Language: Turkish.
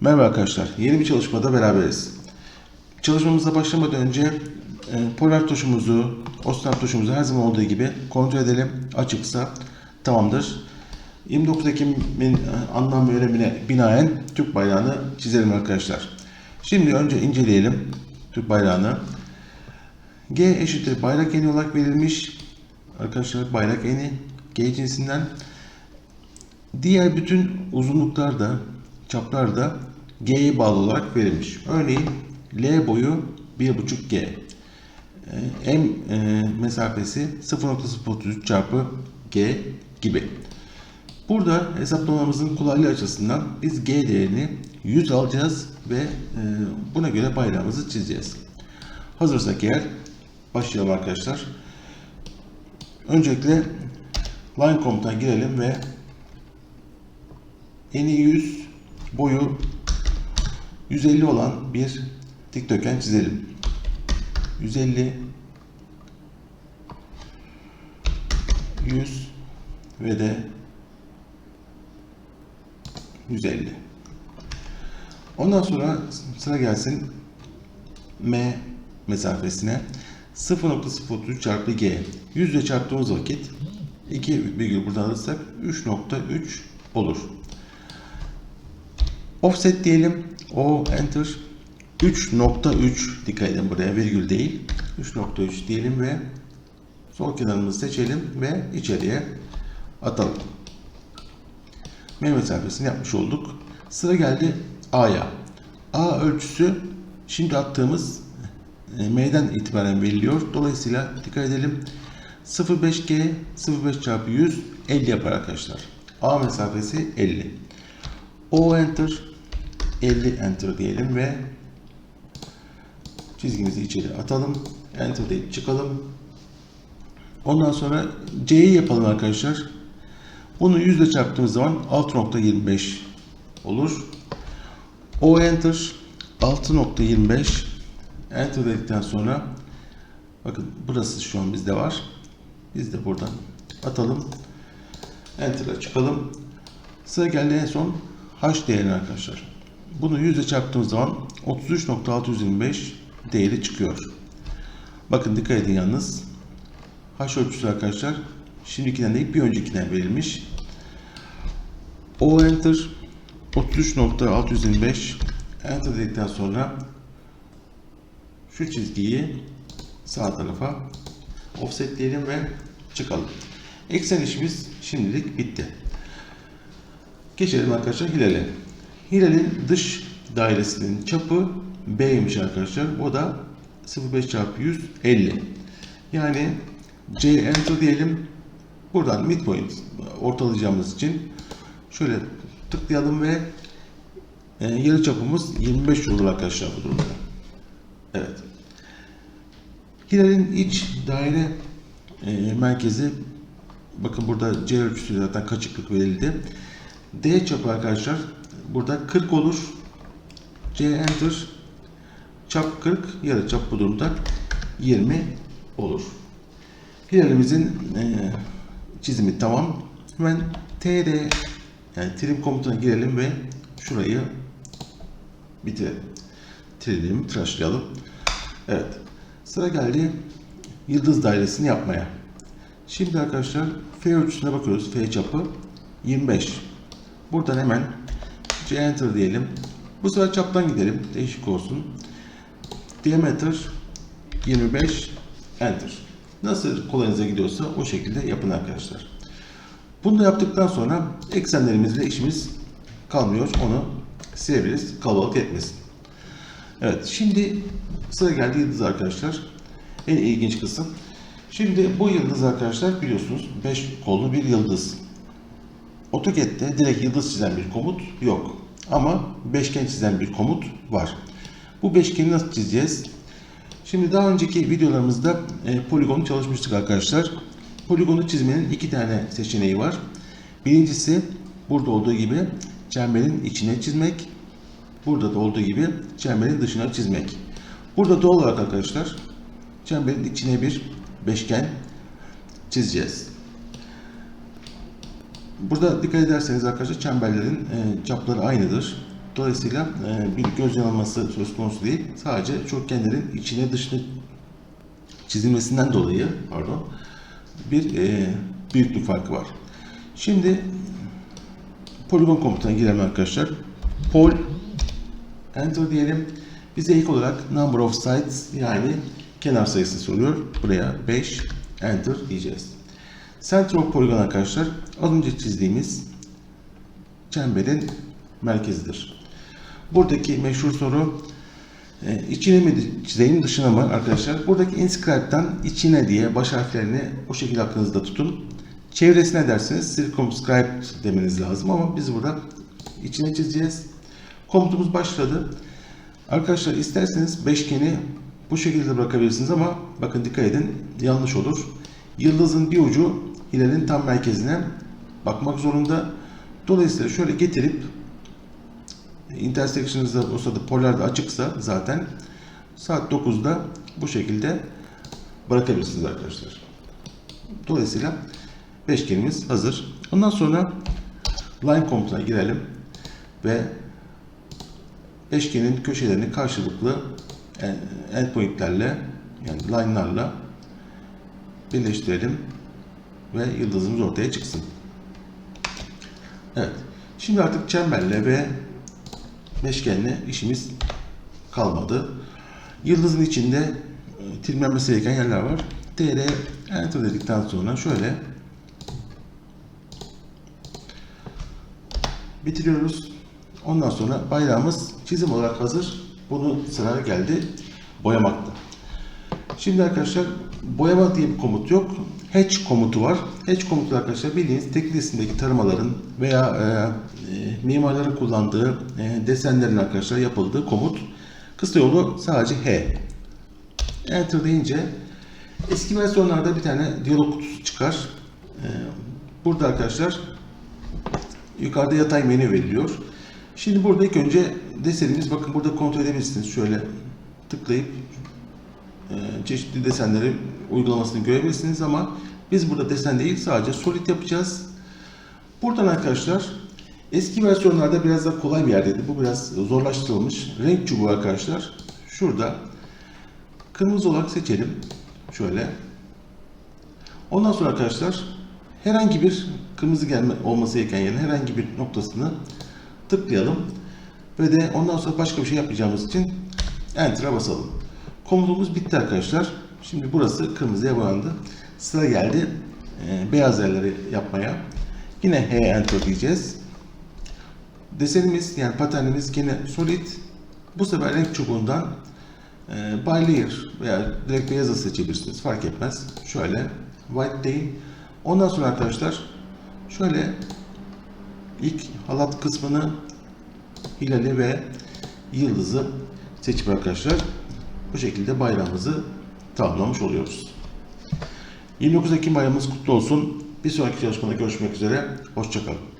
Merhaba arkadaşlar, yeni bir çalışmada beraberiz. Çalışmamıza başlamadan önce e, polar tuşumuzu, ostinat tuşumuzu her zaman olduğu gibi kontrol edelim. Açıksa tamamdır. 29 Ekim'in e, anlam ve önemine binaen Türk bayrağını çizelim arkadaşlar. Şimdi önce inceleyelim Türk bayrağını. G eşittir bayrak eni olarak verilmiş. Arkadaşlar bayrak eni G cinsinden. Diğer bütün uzunluklarda, çaplarda G'ye bağlı olarak verilmiş. Örneğin L boyu 1.5 G. Ee, M e, mesafesi 0.033 çarpı G gibi. Burada hesaplamamızın kolaylığı açısından biz G değerini 100 alacağız ve e, buna göre bayrağımızı çizeceğiz. Hazırsak eğer başlayalım arkadaşlar. Öncelikle line komuta girelim ve eni 100 boyu 150 olan bir dikdörtgen çizelim. 150 100 ve de 150. Ondan sonra sıra gelsin M mesafesine 0.03 çarpı G. 100 ile çarptığımız vakit 2 virgül buradan alırsak 3.3 olur. Offset diyelim. O enter 3.3 dikkat edin buraya virgül değil. 3.3 diyelim ve sol kenarımızı seçelim ve içeriye atalım. M mesafesini yapmış olduk. Sıra geldi A'ya. A ölçüsü şimdi attığımız e, M'den itibaren veriliyor. Dolayısıyla dikkat edelim. 0.5G 0.5 çarpı 100 50 yapar arkadaşlar. A mesafesi 50. O enter 50 enter diyelim ve çizgimizi içeri atalım. Enter deyip çıkalım. Ondan sonra C'yi yapalım arkadaşlar. Bunu 100 ile çarptığımız zaman 6.25 olur. O enter 6.25 enter dedikten sonra bakın burası şu an bizde var. Biz de buradan atalım. Enter'a çıkalım. Sıra geldi en son H değerini arkadaşlar. Bunu 100 ile çarptığımız zaman 33.625 değeri çıkıyor. Bakın dikkat edin yalnız. H ölçüsü arkadaşlar şimdikinden değil bir öncekinden verilmiş. O enter 33.625 enter dedikten sonra şu çizgiyi sağ tarafa offsetleyelim ve çıkalım. Eksen işimiz şimdilik bitti. Geçelim arkadaşlar hilale. Hilal'in dış dairesinin çapı B'ymiş arkadaşlar. O da 0.5 çarpı 100 50. Yani C enter diyelim. Buradan midpoint ortalayacağımız için şöyle tıklayalım ve e, yarı çapımız 25 olur arkadaşlar bu durumda. Evet. Hilal'in iç daire e, merkezi bakın burada C ölçüsü zaten kaçıklık verildi. D çapı arkadaşlar burada 40 olur. C enter çap 40 yarı çap bu durumda 20 olur. Hilalimizin e, çizimi tamam. Hemen TR yani trim komutuna girelim ve şurayı bitirelim. Trimimi tıraşlayalım. Evet. Sıra geldi yıldız dairesini yapmaya. Şimdi arkadaşlar F ölçüsüne bakıyoruz. F çapı 25. Buradan hemen C enter diyelim. Bu sefer çaptan gidelim. Değişik olsun. Diameter 25 enter. Nasıl kolayınıza gidiyorsa o şekilde yapın arkadaşlar. Bunu yaptıktan sonra eksenlerimizle işimiz kalmıyor. Onu silebiliriz. Kalabalık etmesin. Evet şimdi sıra geldi yıldız arkadaşlar. En ilginç kısım. Şimdi bu yıldız arkadaşlar biliyorsunuz 5 kollu bir yıldız. AutoCAD'de direkt yıldız çizen bir komut yok. Ama beşgen çizen bir komut var. Bu beşgeni nasıl çizeceğiz? Şimdi daha önceki videolarımızda e, poligonu çalışmıştık arkadaşlar. Poligonu çizmenin iki tane seçeneği var. Birincisi burada olduğu gibi çemberin içine çizmek. Burada da olduğu gibi çemberin dışına çizmek. Burada doğal olarak arkadaşlar çemberin içine bir beşgen çizeceğiz. Burada dikkat ederseniz arkadaşlar çemberlerin e, çapları aynıdır. Dolayısıyla e, bir göz yanılması söz konusu değil. Sadece çokgenlerin içine dışına çizilmesinden dolayı pardon bir e, büyüklük farkı var. Şimdi poligon komutuna girelim arkadaşlar. Pol enter diyelim. Bize ilk olarak number of sides yani kenar sayısı soruyor. Buraya 5 enter diyeceğiz. Center of polygon arkadaşlar az önce çizdiğimiz çemberin merkezidir. Buradaki meşhur soru e, içine mi çizeyim dışına mı arkadaşlar? Buradaki inscribe'den içine diye baş harflerini o şekilde aklınızda tutun. Çevresine derseniz circumscribe demeniz lazım ama biz burada içine çizeceğiz. Komutumuz başladı. Arkadaşlar isterseniz beşgeni bu şekilde bırakabilirsiniz ama bakın dikkat edin yanlış olur. Yıldızın bir ucu hilalin tam merkezine bakmak zorunda. Dolayısıyla şöyle getirip intersection'ınızda o sırada polar da açıksa zaten saat 9'da bu şekilde bırakabilirsiniz arkadaşlar. Dolayısıyla beşgenimiz hazır. Ondan sonra line komutuna girelim ve beşgenin köşelerini karşılıklı endpointlerle yani line'larla birleştirelim ve yıldızımız ortaya çıksın. Evet. Şimdi artık çemberle ve beşgenle işimiz kalmadı. Yıldızın içinde e, tilmenmesi gereken yerler var. TR enter dedikten sonra şöyle bitiriyoruz. Ondan sonra bayrağımız çizim olarak hazır. Bunu sıra geldi boyamakta. Şimdi arkadaşlar boyama diye bir komut yok. Hatch komutu var. Hatch komutu arkadaşlar bildiğiniz tekil resimdeki taramaların veya e, e, mimarların kullandığı e, desenlerin arkadaşlar yapıldığı komut. Kısa yolu sadece H. Enter deyince eski versiyonlarda bir tane diyalog kutusu çıkar. E, burada arkadaşlar yukarıda yatay menü veriliyor. Şimdi burada ilk önce desenimiz bakın burada kontrol edebilirsiniz. Şöyle tıklayıp e, çeşitli desenleri uygulamasını görebilirsiniz ama biz burada desen değil sadece solid yapacağız. Buradan arkadaşlar eski versiyonlarda biraz daha kolay bir yerdeydi. Bu biraz zorlaştırılmış. Renk çubuğu arkadaşlar şurada kırmızı olarak seçelim. Şöyle. Ondan sonra arkadaşlar herhangi bir kırmızı gelme olması gereken yerin herhangi bir noktasını tıklayalım. Ve de ondan sonra başka bir şey yapmayacağımız için Enter'a basalım. Komutumuz bitti arkadaşlar. Şimdi burası kırmızıya boyandı. Sıra geldi e, beyaz yerleri yapmaya. Yine H Enter diyeceğiz. Desenimiz yani paternimiz yine solid. Bu sefer renk çubuğundan e, by layer veya direkt beyazı seçebilirsiniz. Fark etmez. Şöyle white değil. Ondan sonra arkadaşlar şöyle ilk halat kısmını hilali ve yıldızı seçip arkadaşlar bu şekilde bayrağımızı tamamlamış oluyoruz. 29 Ekim bayramımız kutlu olsun. Bir sonraki çalışmada görüşmek üzere. Hoşçakalın.